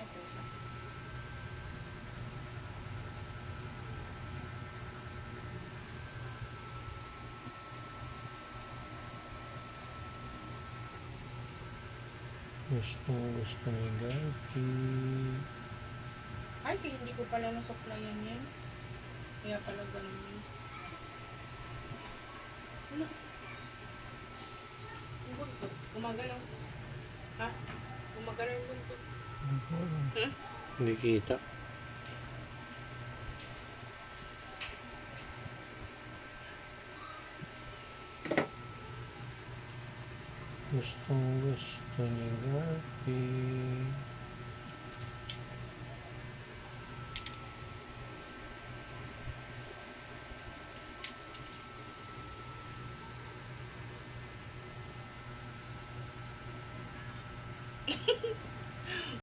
mga pusa. Gusto gusto ni Garfi. Ay, kaya hindi ko pala nasuklayan yan. Kaya pala ganun yun. Ano? Gumagalaw. Ha? Gumagalaw yung. Hindi kita. Gustong gusto ni Garfi.